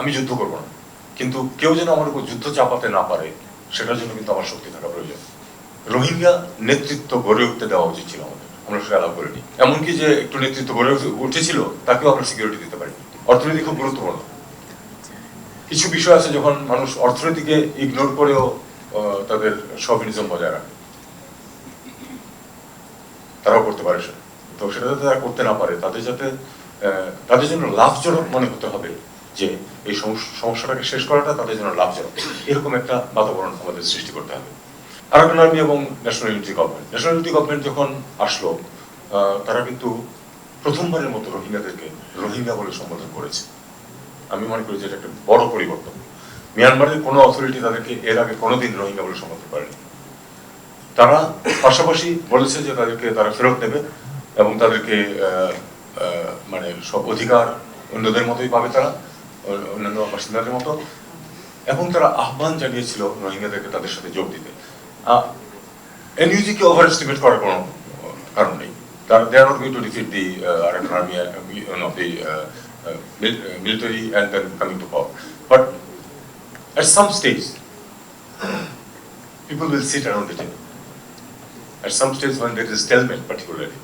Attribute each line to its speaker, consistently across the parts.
Speaker 1: আমি যুদ্ধ করব না। কিন্তু কেউ যেন আমার উপর যুদ্ধ চাপাতে না পারে, সেটার জন্য কিন্তু আমার শক্তি থাকা প্রয়োজন। রোহিঙ্গা নেতৃত্ব গড়ে উঠতে দেওয়া উচিত ছিল আমাদের। আমরা সেটা অ্যালাউ করিনি। এমনকি যে একটু নেতৃত্ব গড়ে উঠেছিল, তাকেও আমরা সিকিউরিটি দিতে পারি অর্থনীতি খুব গুরুত্বপূর্ণ। কিছু বিষয় আছে যখন মানুষ অর্থনীতিকে ইগনোর করেও তাদের সবিনিজম বজায় রাখে। তারাও করতে পারে তো সেটা যাতে তারা করতে না পারে। তাদের যাতে তাদের জন্য লাভজনক মনে হতে হবে যে এই সমস্যা- সমস্যাটাকে শেষ করাটা তাদের জন্য লাভজনক। এরকম একটা বাতাবরণ আমাদের সৃষ্টি করতে হবে। আরাকান আর্মি এবং National Unity Government. National Unity Government যখন আসলো তারা কিন্তু প্রথমবারের মতো রোহিঙ্গাদেরকে রোহিঙ্গা বলে সম্বোধন করেছে। আমি মনে করি যে এটা একটা বড় পরিবর্তন। মিয়ানমারের কোনো অথরিটি তাদেরকে এর আগে কোনোদিন রোহিঙ্গা বলে সম্বোধন করেনি। তারা পাশাপাশি বলেছে যে তাদেরকে তারা ফেরত নেবে এবং তাদেরকে মানে সব অধিকার অন্যদের মতোই পাবে তারা। অন্যান্য বাসিন্দাদের মতো। এবং তারা আহ্বান জানিয়েছিল রোহিঙ্গাদেরকে তাদের সাথে যোগ দিতে। এনইউজি কে ওভার এস্টিমেট করার কোনো কারণ নেই। তারা they are not going to defeat the Arakan Army of the military and then coming to power but at some stage people will sit around the table. At some stage when there is stalemate particularly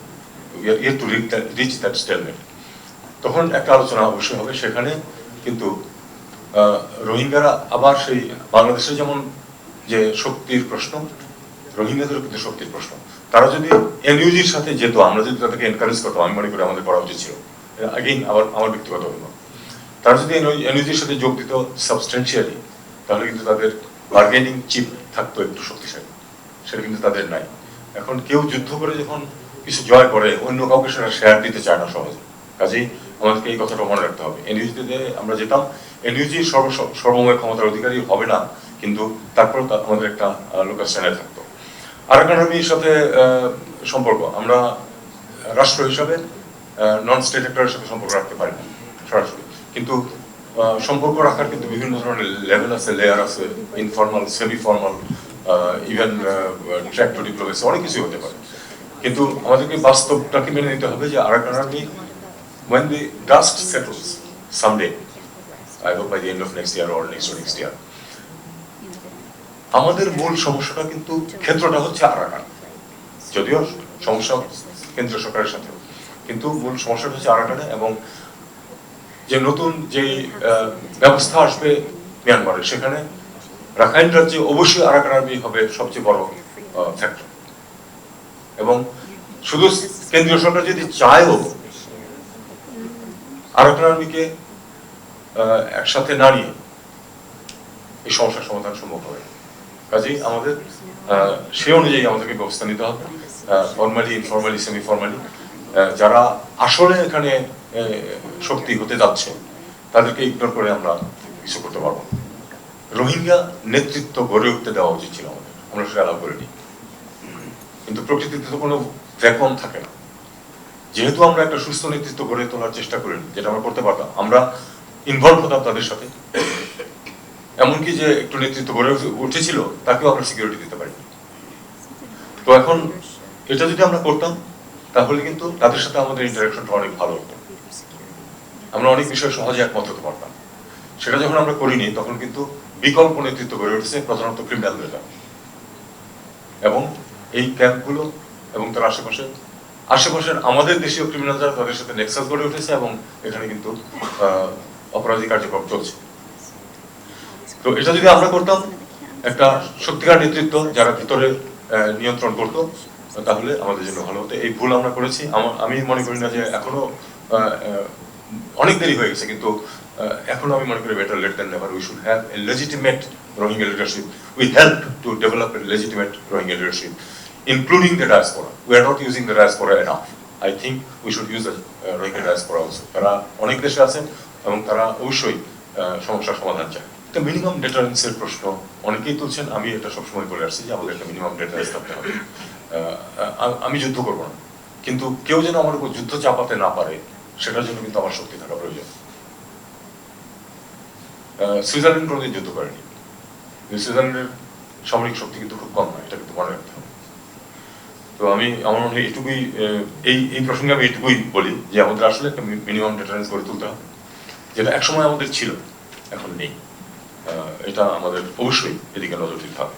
Speaker 1: we are yet to reach that, reach that stalemate. তখন একটা আলোচনা অবশ্যই হবে সেখানে কিন্তু রোহিঙ্গারা আবার সেই বাংলাদেশে যেমন যে শক্তির প্রশ্ন, রোহিঙ্গাদেরও কিন্তু শক্তির প্রশ্ন। তারা যদি এনইউজির সাথে যেত, আমরা যদি তাদেরকে এনকারেজ করতাম, আমি মনে করি আমাদের করা উচিত ছিল। আগেইন আবার আমার ব্যক্তিগত অভিমত। তারা যদি এনইউজির সাথে যোগ দিত সাবস্টেন্সিয়ালি তাহলে কিন্তু তাদের বার্গেনিং চিপ থাকতো একটু শক্তিশালী। সেটা কিন্তু তাদের নাই। এখন কেউ যুদ্ধ করে যখন কিছু জয় করে, অন্য কাউকে সেটা শেয়ার দিতে চায় না সহজে। কাজেই আমাদেরকে এই কথাটা মনে রাখতে হবে। এনইউজিতে আমরা যেতাম এনইউজি সর্ব সর্বময় ক্ষমতার অধিকারী হবে না, কিন্তু তারপর আমাদের একটা লোকাল স্ট্যান্ডার্ড থাকতো। আরাকান আর্মির সাথে সম্পর্ক, আমরা রাষ্ট্র হিসাবে নন স্টেট অ্যাক্টরের সাথে সম্পর্ক রাখতে পারি না, সরাসরি। কিন্তু সম্পর্ক রাখার কিন্তু বিভিন্ন ধরনের লেভেল আছে লেয়ার আছে informal semi formal even track two diplomacy অনেক কিছু হতে পারে। কিন্তু আমাদেরকে বাস্তবটাকে মেনে নিতে হবে যে Arakan Army when the dust settles, someday, I hope by the end of next year or next or next year. আমাদের মূল সমস্যাটা কিন্তু ক্ষেত্রটা হচ্ছে আরাকান। যদিও সমস্যা কেন্দ্র সরকারের সাথে কিন্তু মূল সমস্যাটা হচ্ছে আরাকানে এবং যে নতুন যে ব্যবস্থা আসবে মিয়ানমারে সেখানে রাখাইন রাজ্যে অবশ্যই আরাকান আর্মি হবে সবচেয়ে বড় ফ্যাক্টর এবং শুধু কেন্দ্রীয় সরকার যদি চায়ও আহ, একসাথে না নিয়ে এই সমস্যার সমাধান সম্ভব হবে। কাজেই আমাদের সে অনুযায়ী আমাদেরকে ব্যবস্থা নিতে হবে ফর্মালি ইনফর্মালি সেমি ফর্মালি যারা আসলে এখানে শক্তি হতে যাচ্ছে তাদেরকে ইগনোর করে আমরা কিছু করতে পারব রোহিঙ্গা নেতৃত্ব গড়ে উঠতে দেওয়া উচিত ছিল আমাদের। আমরা সেটা অ্যালাউ করিনি। কিন্তু প্রকৃতিতে তো কোনো ভ্যাকুয়াম থাকে না। যেহেতু আমরা একটা সুস্থ নেতৃত্ব গড়ে তোলার চেষ্টা করিনি, যেটা আমরা করতে পারতাম, আমরা ইনভলভ হতাম তাদের সাথে। এমনকি যে একটু নেতৃত্ব গড়ে উঠেছিল, তাকেও আমরা সিকিউরিটি দিতে পারি তো এখন এটা যদি আমরা করতাম, তাহলে কিন্তু তাদের সাথে আমাদের ইন্টারাকশনটা অনেক ভালো হতো। আমরা অনেক বিষয়ে সহজে একমত হতে পারতাম। সেটা যখন আমরা করিনি, তখন কিন্তু বিকল্প নেতৃত্ব গড়ে উঠেছে প্রধানত ক্রিমিনালদের এবং এই ক্যাম্পগুলো এবং তার আশেপাশে আশেপাশের আমাদের দেশীয় ক্রিমিনাল যারা, তাদের সাথে নেক্সাস গড়ে উঠেছে এবং এখানে কিন্তু অপরাধী কার্যক্রম চলছে। তো এটা যদি আমরা করতাম, একটা শক্তিকার নেতৃত্ব যারা ভিতরে নিয়ন্ত্রণ করতো, তাহলে আমাদের জন্য ভালো হতো। এই ভুল আমরা করেছি। আমি মনে করি না যে এখনও অনেক দেরি হয়ে গেছে, কিন্তু এখনও আমি মনে করি better late than never we should have a legitimate Rohingya leadership we help to develop a legitimate Rohingya leadership including the diaspora we are not using the diaspora enough I think we should use the Rohingya diaspora also তারা অনেক দেশে আছেন এবং তারা অবশ্যই সমস্যার সমাধান চায়। একটা মিনিমাম ডেটারেন্সের প্রশ্ন অনেকেই তুলছেন। আমি এটা সবসময় বলে আসছি যে আমাদের একটা মিনিমাম ডেটারেন্স থাকতে হবে। আমি যুদ্ধ করব না। কিন্তু কেউ যেন আমার উপর যুদ্ধ চাপাতে না পারে, সেটার জন্য কিন্তু আমার শক্তি থাকা প্রয়োজন। সুইজারল্যান্ড কোনোদিন যুদ্ধ করেনি। সুইজারল্যান্ডের সামরিক শক্তি কিন্তু খুব কম নয় এটা কিন্তু মনে রাখতে তো আমি আমার মনে হয় এইটুকুই এই এই প্রসঙ্গে আমি এটুকুই বলি যে আমাদের আসলে একটা মিনিমাম ডেটারেন্স করে তুলতে হবে, যেটা একসময় আমাদের ছিল, এখন নেই। এটা আমাদের অবশ্যই এদিকে নজর দিতে হবে।